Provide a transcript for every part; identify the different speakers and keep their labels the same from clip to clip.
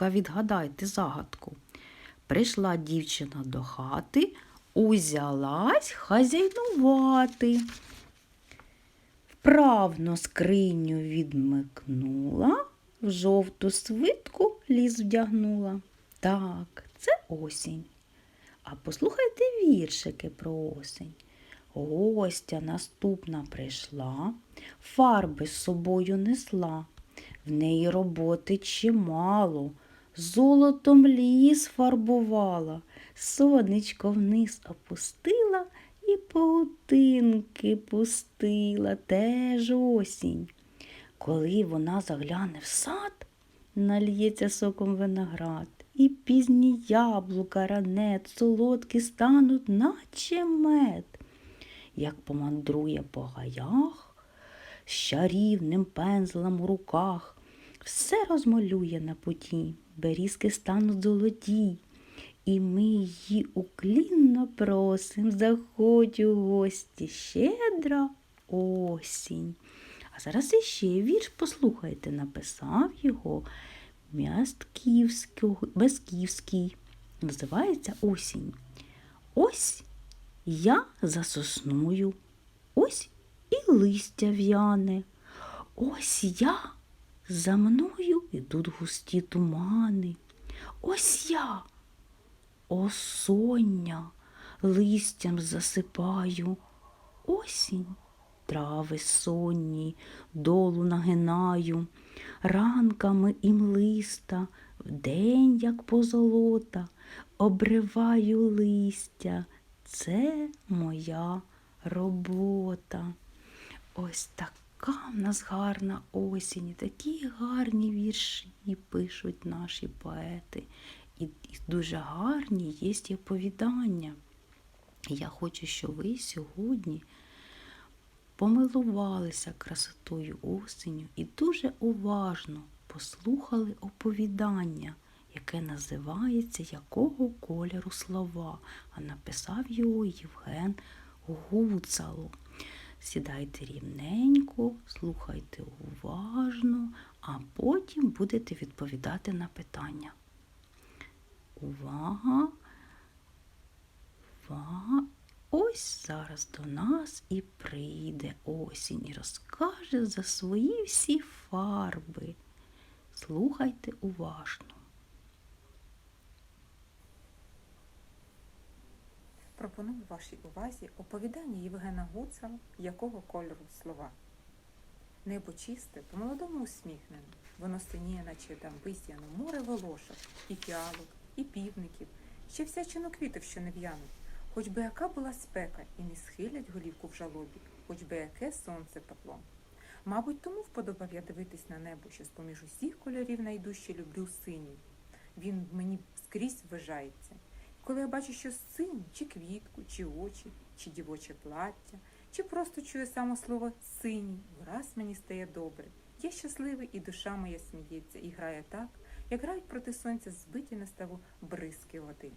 Speaker 1: Ну-ка, відгадайте загадку. Прийшла дівчина до хати, узялась хазяйнувати. Вправно скриню відмикнула, в жовту свитку ліс вдягнула. Так, це осінь. А послухайте віршики про осінь. Гостя наступна прийшла, фарби з собою несла. В неї роботи чимало, золотом ліс фарбувала, сонечко вниз опустила і паутинки пустила, теж осінь. Коли вона загляне в сад, нальється соком виноград, і пізні яблука, ранет, солодкі стануть, наче мед. Як помандрує по гаях, з чарівним пензлем у руках, все розмалює на путі, берізки стануть золоті. І ми її уклінно просим, заходь у гості, щедра осінь. А зараз іще вірш, послухайте, написав його Бесківський. Називається Осінь. Ось я за сосною, ось і листя в'яне. Ось я за мною ідуть густі тумани. Ось я осоння листям засипаю. Осінь трави сонні, долу нагинаю, ранками і млиста, вдень, як позолота, обриваю листя. Це моя робота. Ось така в нас гарна осінь, такі гарні вірші пишуть наші поети. І, і дуже гарні є оповідання. Я хочу, щоб ви сьогодні помилувалися красотою осеню і дуже уважно послухали оповідання, яке називається Якого кольору слова, а написав його Євген Гуцало. Сідайте рівненько, слухайте уважно, а потім будете відповідати на питання. Увага! Увага! Ось зараз до нас і прийде осінь і розкаже за свої всі фарби. Слухайте уважно.
Speaker 2: Пропоную вашій увазі оповідання Євгена Гуцала «Якого кольору слова. Небо чисте, по-молодому усміхнене. Воно синіє, наче там висіяно море волошок, і фіалок, і півників, ще всячину квітів, що не в'януть. Хоч би яка була спека, і не схилять голівку в жалобі, хоч би яке сонце пекло. Мабуть, тому вподобав я дивитись на небо, що з-поміж усіх кольорів найдужче люблю синій. Він мені скрізь вважається. Коли я бачу, що синій, чи квітку, чи очі, чи дівоче плаття, чи просто чую само слово синій, враз мені стає добре. Я щасливий, і душа моя сміється, і грає так, як грають проти сонця збиті на ставу бризки води.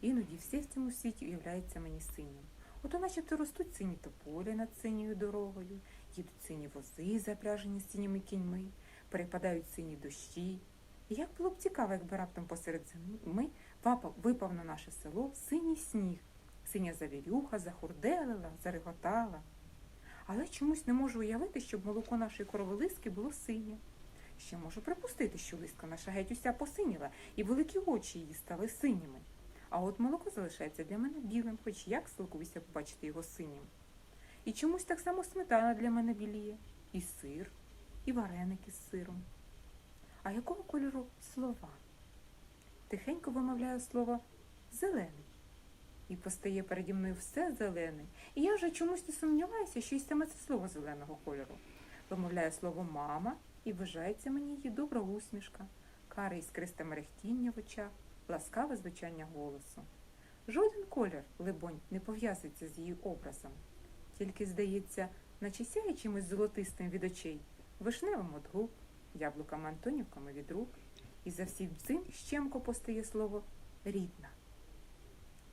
Speaker 2: Іноді все в цьому світі уявляється мені синім. Ото начебто ростуть сині тополі над синьою дорогою, їдуть сині вози, запряжені синіми кіньми, перепадають сині дощі. І як було б цікаво, якби раптом посеред зими випав на наше село синій сніг, синя завірюха захурделила, зареготала. Але чомусь не можу уявити, щоб молоко нашої короволиски було синє. Ще можу припустити, що лиска наша геть уся посиніла, і великі очі її стали синіми. А от молоко залишається для мене білим, хоч як силкуюся побачити його синім. І чомусь так само сметана для мене біліє, і сир, і вареники з сиром. А якого кольору слова? Тихенько вимовляю слово зелений. І постає переді мною все зелене. І я вже чомусь не сумніваюся, що й саме це слово зеленого кольору. Вимовляю слово мама і вважається мені її добра усмішка, каре іскристе мерехтіння в очах, ласкаве звучання голосу. Жоден колір, либонь, не пов'язується з її образом. Тільки, здається, наче сяє чимось золотистим від очей, вишневим от губ, яблуками Антонівками від рук, і за всім цим щемко постає слово рідна,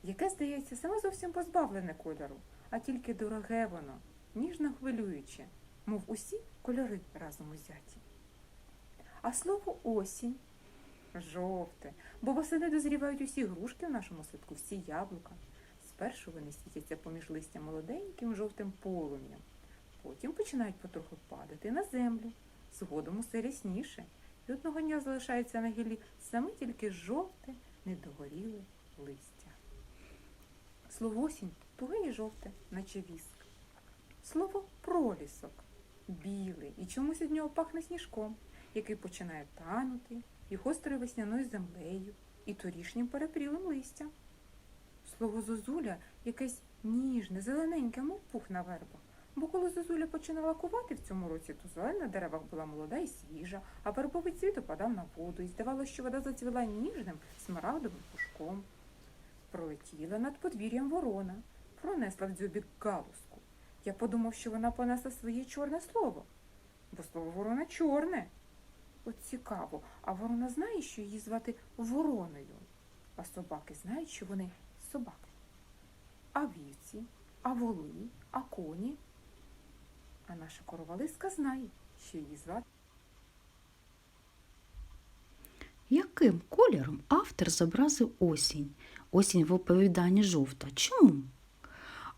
Speaker 2: яке, здається, саме зовсім позбавлене кольору, а тільки дороге воно, ніжно хвилююче, мов усі кольори разом узяті. А слово осінь Жовте. Бо восени дозрівають усі грушки в нашому садку, всі яблука. Спершу вони світяться поміж листя молоденьким жовтим полум'ям. Потім починають потроху падати на землю. Згодом усе рясніше. І одного дня залишається на гіллі саме тільки жовте, недогоріле листя. Слово осінь туге і жовте, наче віск. Слово пролісок білий і чомусь від нього пахне сніжком, який починає танути і гострою весняною землею, і торішнім перепрілим листям. Слово зозуля якесь ніжне, зелененьке, мов пух на вербах. Бо коли зозуля починала кувати в цьому році, то зелень на деревах була молода і свіжа, а вербовий цвіт опадав на воду, і здавалося, що вода зацвіла ніжним смарагдовим пушком. Пролетіла над подвір'ям ворона, пронесла в дзьобі галузку. Я подумав, що вона понесла своє чорне слово, бо слово ворона чорне. От цікаво, а ворона знає, що її звати вороною, а собаки знають, що вони собаки. А вівці, а воли, а коні. А наша коровалиска знає, що її звати.
Speaker 1: Яким кольором автор зобразив осінь? Осінь в оповіданні жовта. Чому?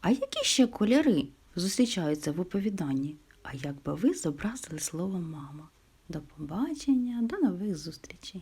Speaker 1: А які ще кольори зустрічаються в оповіданні? А як би ви зобразили слово мама? До побачення, до нових зустрічей!